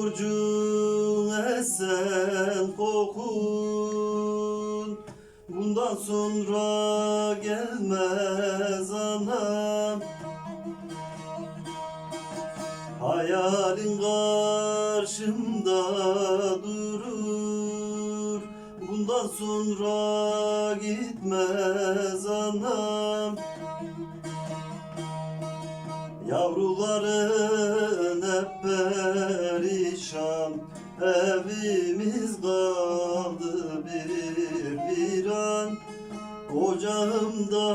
Burcun esen kokun. Bundan sonra gelmez anam. Hayalin karşımda durur. Bundan sonra gitmez anam. Yavrularım perişan Evimiz kaldı bir bir an Ocağımda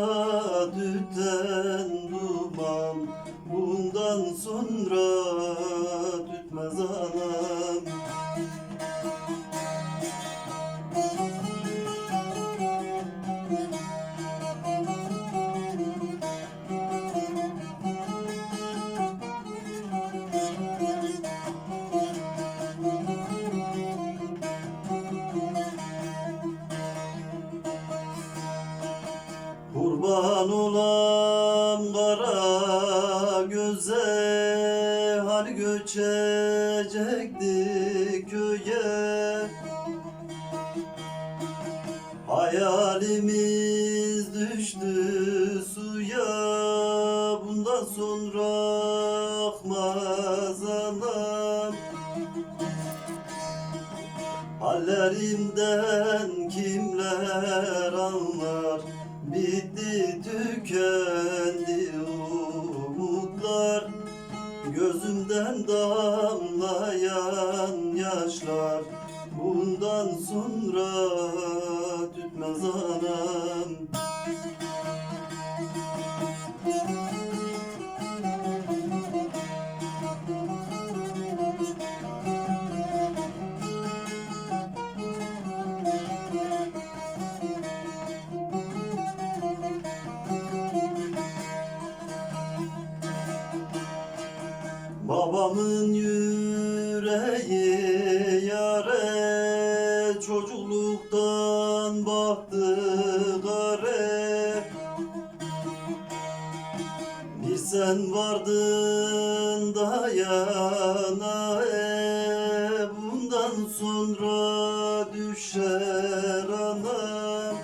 tüten duman Bundan sonra tütmez anam Kurban olam kara göze Hani göçecekti köye. Hayalimiz düştü suya Bundan sonra akmaz anam. Hallerimden kimler Gözümden damlayan yaşlar Bundan sonra tütmez anam Babamın yüreği yare Çocukluktan baktı gare Bir sen vardın da yana e, Bundan sonra düşer anam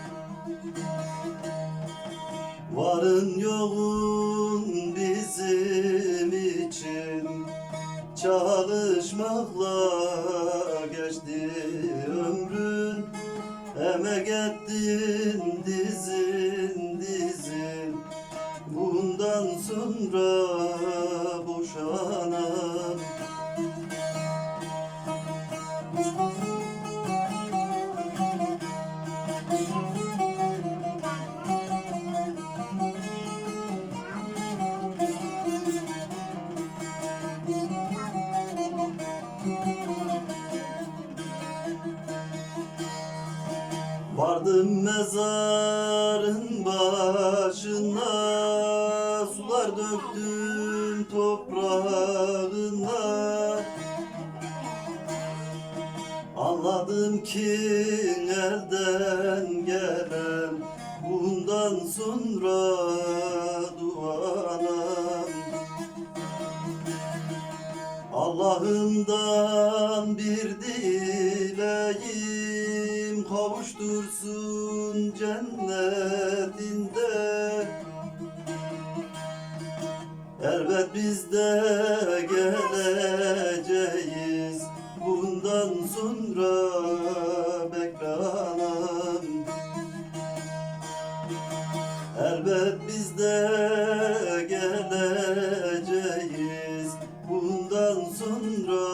Varın Çalışmakla geçti ömrün Emek ettin dizin dizin. Bundan sonra boşanam Vardım mezarın başına Sular döktüm toprağına. Anladım ki elden gelen Bundan sonra duanam Allah'ımdan bir dileğim kavuştursun cennetinde. Elbet biz de geleceğiz. Bundan sonra beklenem Elbet biz de geleceğiz. Bundan sonra